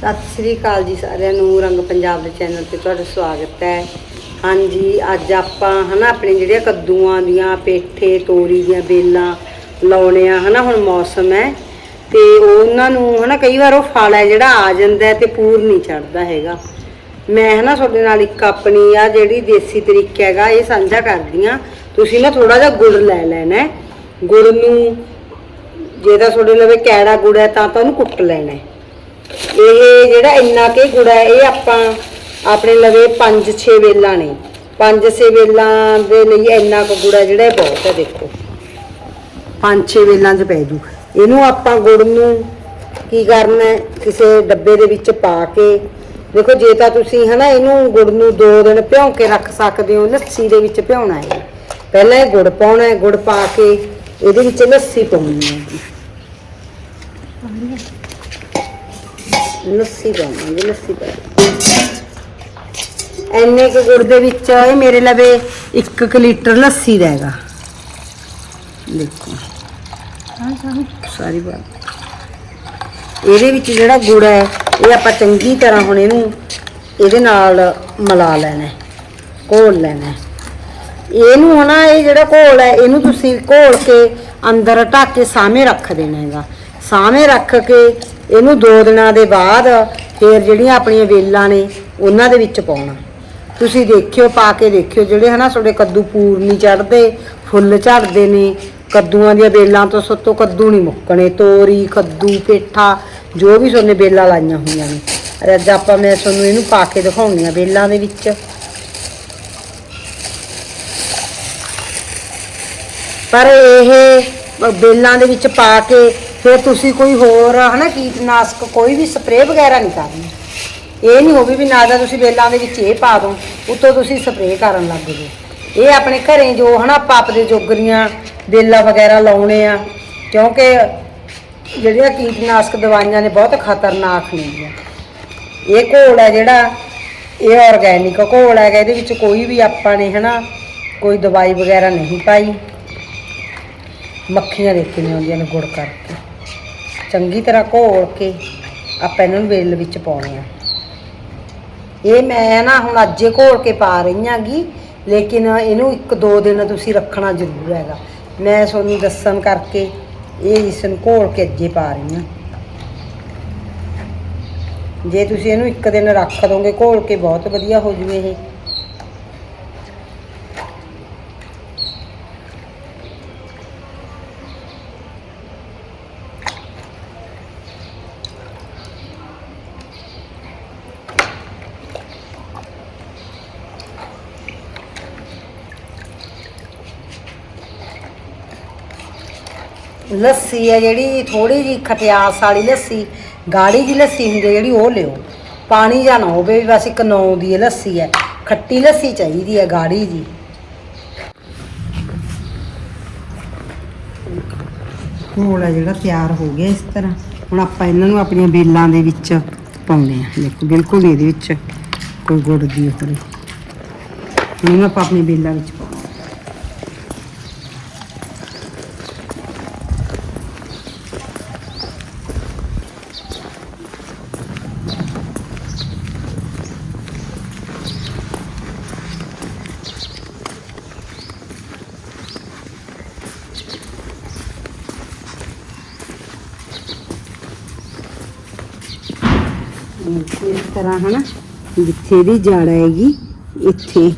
ਸਤਿ ਸ੍ਰੀ ਅਕਾਲ ਜੀ ਸਾਰਿਆਂ ਨੂੰ, ਰੰਗ ਪੰਜਾਬ ਦੇ ਚੈਨਲ ਤੇ ਤੁਹਾਡਾ ਸਵਾਗਤ ਹੈ। ਹਾਂਜੀ, ਅੱਜ ਆਪਾਂ ਹਨਾ ਆਪਣੇ ਜਿਹੜੀਆਂ ਕੱਦੂਆਂ ਦੀਆਂ, ਪੇਠੇ, ਤੋਰੀ ਦੀਆਂ ਬੇਲਾਂ ਲਾਉਣੇ ਆ, ਹਨਾ ਹੁਣ ਮੌਸਮ ਹੈ। ਤੇ ਉਹਨਾਂ ਨੂੰ ਹਨਾ ਕਈ ਵਾਰ ਉਹ ਫਲ ਹੈ ਜਿਹੜਾ ਆ ਜਾਂਦਾ ਹੈ ਤੇ ਪੂਰ ਨਹੀਂ ਚੜਦਾ ਹੈਗਾ। ਮੈਂ ਹਨਾ ਤੁਹਾਡੇ ਨਾਲ ਇੱਕ ਆਪਣੀ ਆ ਜਿਹੜੀ ਦੇਸੀ ਤਰੀਕਾ ਹੈਗਾ, ਇਹ ਸਾਂਝਾ ਕਰਦੀ ਆ ਤੁਸੀਂ ਨਾ ਥੋੜਾ ਜਿਹਾ ਗੁੜ ਲੈ ਲੈਣਾ ਗੁੜ ਨੂੰ, ਜੇ ਤਾਂ ਤੁਹਾਡੇ ਲਵੇ ਕੈੜਾ ਗੁੜ ਹੈ ਤਾਂ ਤਾਂ ਉਹਨੂੰ ਕੁੱਟ ਲੈਣਾ ਇਹ ਜਿਹੜਾ ਇੰਨਾ ਕੇ ਗੁੜਾ ਹੈ, ਇਹ ਆਪਾਂ ਆਪਣੇ ਲਵੇ 5-6 ਵੇਲਾਂ ਨੇ। 5-6 ਵੇਲਾਂ ਦੇ ਲਈ ਇੰਨਾ ਕੁ ਗੁੜਾ ਜਿਹੜਾ ਬਹੁਤ ਹੈ, ਦੇਖੋ। 5-6 ਵੇਲਾਂ 'ਚ ਪੈ ਜੂ। ਇਹਨੂੰ ਆਪਾਂ ਗੁੜ ਨੂੰ ਕੀ ਕਰਨਾ ਕਿਸੇ ਡੱਬੇ ਦੇ ਵਿੱਚ ਪਾ ਕੇ, ਦੇਖੋ ਜੇ ਤਾਂ ਤੁਸੀਂ ਹਨਾ ਇਹਨੂੰ ਗੁੜ ਨੂੰ 2 ਦਿਨ ਭਿਉਂ ਕੇ ਰੱਖ ਸਕਦੇ ਹੋ, ਲੱਸੀ ਦੇ ਵਿੱਚ ਭਿਉਣਾ ਹੈ। ਪਹਿਲਾਂ ਇਹ ਗੁੜ ਪਾਉਣਾ ਹੈ, ਗੁੜ ਪਾ ਕੇ ਇਹਦੇ ਵਿੱਚ ਲੱਸੀ ਪਾਉਣੀ ਹੈ। ਲੱਸੀ ਪਾਵਾਂਗੇ, ਲੱਸੀ ਪਾ ਐਨੇ ਕੁ ਗੁੜ ਦੇ ਵਿੱਚ ਇਹ ਮੇਰੇ ਲਵੇ 1 ਲੀਟਰ ਲੱਸੀ ਦਾ ਹੈਗਾ। ਦੇਖੋ। ਸਾਰੀ ਬਾਤ। ਇਹਦੇ ਵਿੱਚ ਜਿਹੜਾ ਗੁੜ ਹੈ, ਇਹ ਆਪਾਂ ਚੰਗੀ ਤਰ੍ਹਾਂ ਹੁਣ ਇਹਨੂੰ ਇਹਦੇ ਨਾਲ ਮਿਲਾ ਲੈਣਾ ਘੋਲ ਲੈਣਾ ਹੈ। ਇਹਨੂੰ ਹਨਾ, ਇਹ ਜਿਹੜਾ ਘੋਲ ਹੈ, ਇਹਨੂੰ ਤੁਸੀਂ ਘੋਲ ਕੇ ਅੰਦਰ ਢੱਕ ਕੇ ਸਾਹਮਣੇ ਰੱਖ ਦੇਣਾ ਹੈਗਾ। ਸਾਹਮਣੇ ਰੱਖ ਕੇ ਇਹਨੂੰ 2 ਦਿਨਾਂ ਦੇ ਬਾਅਦ ਫਿਰ ਜਿਹੜੀਆਂ ਆਪਣੀਆਂ ਵੇਲਾਂ ਨੇ ਉਹਨਾਂ ਦੇ ਵਿੱਚ ਪਾਉਣਾ। ਤੁਸੀਂ ਦੇਖਿਓ, ਪਾ ਕੇ ਦੇਖਿਓ ਜਿਹੜੇ ਹਨਾ ਤੁਹਾਡੇ ਕੱਦੂ ਪੂਰ ਨਹੀਂ ਚੜਦੇ ਫੁੱਲ ਝੜਦੇ ਨੇ, ਕੱਦੂਆਂ ਦੀਆਂ ਵੇਲਾਂ ਤੋਂ ਸੋਤੋਂ ਕੱਦੂ ਨਹੀਂ ਮੁੱਕਣੇ, ਤੋਰੀ, ਕੱਦੂ, ਪੇਠਾ, ਜੋ ਵੀ ਤੁਹਾਨੇ ਵੇਲਾਂ ਲਾਈਆਂ ਹੋਈਆਂ ਨੇ। ਅਰੇ ਅੱਜ ਆਪਾਂ ਮੈਂ ਤੁਹਾਨੂੰ ਇਹਨੂੰ ਪਾ ਕੇ ਦਿਖਾਉਣੀ ਆ ਵੇਲਾਂ ਦੇ ਵਿੱਚ। ਪਰ ਇਹ ਵੇਲਾਂ ਦੇ ਵਿੱਚ ਪਾ ਕੇ ਫਿਰ ਤੁਸੀਂ ਕੋਈ ਹੋਰ, ਹਨਾ, ਕੀਟਨਾਸ਼ਕ, ਕੋਈ ਵੀ ਸਪਰੇਅ ਵਗੈਰਾ ਨਹੀਂ ਕਰਨੀ। ਇਹ ਨਹੀਂ ਹੋਵੇ ਵੀ ਨਾ ਤਾਂ ਤੁਸੀਂ ਵੇਲਾਂ ਦੇ ਵਿੱਚ ਇਹ ਪਾ ਦੋ ਉੱਤੋਂ ਤੁਸੀਂ ਸਪਰੇਅ ਕਰਨ ਲੱਗ ਜਾਓ। ਇਹ ਆਪਣੇ ਘਰੇ ਜੋ, ਹਨਾ ਪਾਪ ਦੇ ਜੋਗਰੀਆਂ, ਵੇਲਾਂ ਵਗੈਰਾ ਲਾਉਣੇ ਆ, ਕਿਉਂਕਿ ਜਿਹੜੀਆਂ ਕੀਟਨਾਸ਼ਕ ਦਵਾਈਆਂ ਨੇ ਬਹੁਤ ਖਤਰਨਾਕ ਨੇ ਇਹ। ਘੋਲ ਹੈ ਜਿਹੜਾ, ਇਹ ਆਰਗੈਨਿਕ ਘੋਲ ਹੈਗਾ ਇਹਦੇ ਵਿੱਚ ਕੋਈ ਵੀ ਆਪਾਂ ਨੇ, ਹਨਾ, ਕੋਈ ਦਵਾਈ ਵਗੈਰਾ ਨਹੀਂ ਪਾਈ। ਮੱਖੀਆਂ ਦੇਖੀਆਂ ਹੁੰਦੀਆਂ ਨੇ ਗੁੜ ਕਰਕੇ। ਚੰਗੀ ਤਰ੍ਹਾਂ ਘੋਲ ਕੇ ਆਪਾਂ ਇਹਨਾਂ ਨੂੰ ਵੇਲ ਵਿੱਚ ਪਾਉਣੇ ਆ। ਇਹ ਮੈਂ ਨਾ ਹੁਣ ਅੱਜੇ ਘੋਲ ਕੇ ਪਾ ਰਹੀ ਆਂਗੀ ਲੇਕਿਨ ਇਹਨੂੰ ਇੱਕ ਦੋ ਦਿਨ ਤੁਸੀਂ ਰੱਖਣਾ ਜ਼ਰੂਰ ਹੈਗਾ। ਮੈਂ ਤੁਹਾਨੂੰ ਦੱਸਣ ਕਰਕੇ ਇਹ ਇਸ ਨੂੰ ਘੋਲ ਕੇ ਅੱਜੇ ਪਾ ਰਹੀ ਹਾਂ। ਜੇ ਤੁਸੀਂ ਇਹਨੂੰ ਇੱਕ ਦਿਨ ਰੱਖ ਦੋਗੇ, ਘੋਲ ਕੇ ਬਹੁਤ ਵਧੀਆ ਹੋ ਜੂਵੇ ਇਹ। ਲੱਸੀ ਹੈ ਜਿਹੜੀ ਥੋੜੀ ਜੀ ਖਟਿਆਸ ਵਾਲੀ ਲੱਸੀ, ਗਾੜੀ ਜੀ ਲੱਸੀ ਹੁੰਦੀ ਹੈ ਜਿਹੜੀ ਉਹ ਲਿਓ। ਪਾਣੀ ਜਾਂ ਨਾ ਹੋਵੇ, ਵੀ ਬਸ ਇੱਕ ਨੌ ਦੀ ਲੱਸੀ ਹੈ ਖੱਟੀ ਲੱਸੀ ਚਾਹੀਦੀ ਹੈ ਗਾੜੀ ਜੀ ਘੋਲ ਹੈ ਜਿਹੜਾ ਤਿਆਰ ਹੋ ਗਿਆ ਇਸ ਤਰ੍ਹਾਂ। ਹੁਣ ਆਪਾਂ ਇਹਨਾਂ ਨੂੰ ਆਪਣੀਆਂ ਬੇਲਾਂ ਦੇ ਵਿੱਚ ਪਾਉਂਦੇ ਆ ਦੇਖੋ, ਬਿਲਕੁਲ ਨਹੀਂ ਇਹਦੇ ਵਿੱਚ ਕੋਈ ਗੁੜ ਦੀ ਉਹ ਹੁਣ ਇਹਨੂੰ ਆਪਾਂ ਆਪਣੀ ਬੇਲਾਂ ਵਿੱਚ ਪਾਉਣਾ ਇਸ ਤਰ੍ਹਾਂ ਹਨਾ, ਜਿੱਥੇ ਇਹਦੀ ਜੜ ਆਏਗੀ ਇੱਥੇ।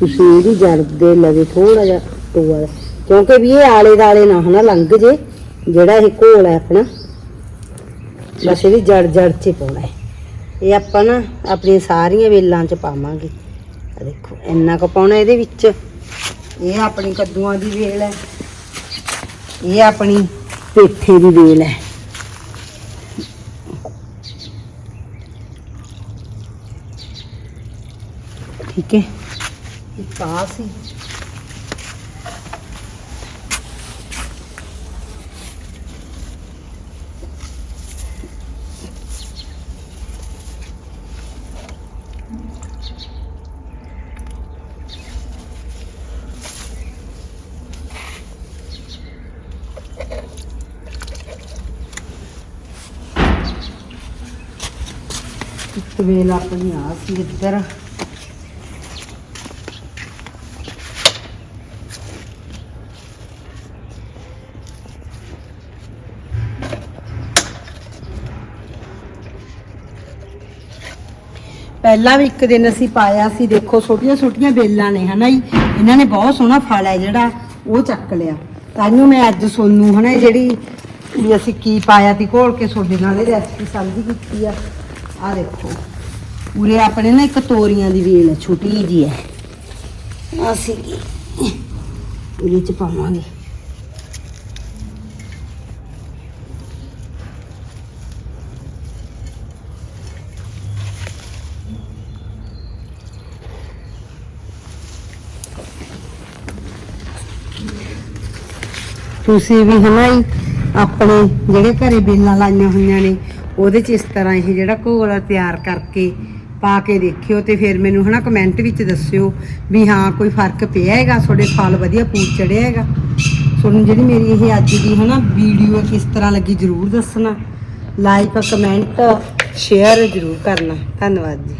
ਤੁਸੀਂ ਇਹਦੀ ਜੜ ਦੇ ਲਵੇ ਥੋੜਾ ਜਿਹਾ ਟੋਆ ਕਿਉਂਕਿ ਵੀ ਇਹ ਆਲੇ ਦਾਲੇ ਨਾ ਹਨਾ ਲੰਘ ਜੇ, ਜਿਹੜਾ ਇਹ ਘੋਲ ਹੈ ਆਪਣਾ। ਬਸ ਇਹਦੀ ਜੜ ਜੜ 'ਚ ਪਾਉਣਾ ਹੈ। ਇਹ ਆਪਾਂ ਨਾ ਆਪਣੀਆਂ ਸਾਰੀਆਂ ਵੇਲਾਂ 'ਚ ਪਾਵਾਂਗੇ। ਆ ਦੇਖੋ, ਇੰਨਾ ਕੁ ਪਾਉਣਾ ਇਹਦੇ ਵਿੱਚ। ਇਹ ਆਪਣੀ ਕੱਦੂਆਂ ਦੀ ਵੇਲ ਹੈ। ਇਹ ਆਪਣੀ ਪੇਠੇ ਦੀ ਵੇਲ ਹੈ। ਠੀਕ ਹੈ। ਇੱਕ ਆ ਸੀ। ਤਵੇਲ ਆਪਣੀ ਆ ਸੀ ਪਹਿਲਾਂ ਵੀ ਇੱਕ ਦਿਨ ਅਸੀਂ ਪਾਇਆ ਸੀ, ਦੇਖੋ ਛੋਟੀਆਂ ਛੋਟੀਆਂ ਬੇਲਾਂ ਨੇ, ਹਨਾ ਜੀ? ਇਹਨਾਂ ਨੇ ਬਹੁਤ ਸੋਹਣਾ ਫਲ ਹੈ ਜਿਹੜਾ, ਉਹ ਚੱਕ ਲਿਆ। ਤਾਂਹੀਓ ਮੈਂ ਅੱਜ ਸੋਨੂੰ, ਹਨਾ, ਇਹ ਜਿਹੜੀ ਵੀ ਅਸੀਂ ਕੀ ਪਾਇਆ ਤੀ ਘੋਲ ਕੇ ਤੁਹਾਡੇ ਨਾਲ ਇਹ ਰੈਸਪੀ ਸਾਂਝੀ ਕੀਤੀ ਆ। ਆ ਦੇਖੋ, ਉਰੇ ਆਪਣੇ ਨਾ ਇੱਕ ਤੋਰੀਆਂ ਦੀ ਵੇਲ ਛੋਟੀ ਜੀ ਹੈ। ਅਸੀਂ ਉਰੇ ਚ ਪਾਵਾਂਗੇ। ਤੁਸੀਂ ਵੀ ਹਨਾ ਜੀ, ਆਪਣੇ ਜਿਹੜੇ ਘਰੇ ਬੇਲਾਂ ਲਾਈਆਂ ਹੋਈਆਂ ਨੇ, ਉਹਦੇ ਚ ਇਸ ਤਰ੍ਹਾਂ ਇਹ ਜਿਹੜਾ ਘੋਲ ਤਿਆਰ ਕਰਕੇ ਪਾ ਕੇ ਦੇਖਿਓ ਤੇ ਫਿਰ ਮੈਨੂੰ ਹਨਾ ਕਮੈਂਟ ਵਿੱਚ ਦੱਸਿਓ ਵੀ ਹਾਂ, ਕੋਈ ਫ਼ਰਕ ਪਿਆ ਹੈਗਾ? ਤੁਹਾਡੇ ਫਲ ਵਧੀਆ ਪੂਰ ਚੜਿਆ ਹੈਗਾ? ਤੁਹਾਨੂੰ ਜਿਹੜੀ ਮੇਰੀ ਇਹ ਅੱਜ ਦੀ ਹਨਾ ਵੀਡੀਓ ਕਿਸ ਤਰ੍ਹਾਂ ਲੱਗੀ ਜਰੂਰ ਦੱਸਣਾ। ਲਾਈਕ ਕਮੈਂਟ ਸ਼ੇਅਰ ਜਰੂਰ ਕਰਨਾ। ਧੰਨਵਾਦ ਜੀ।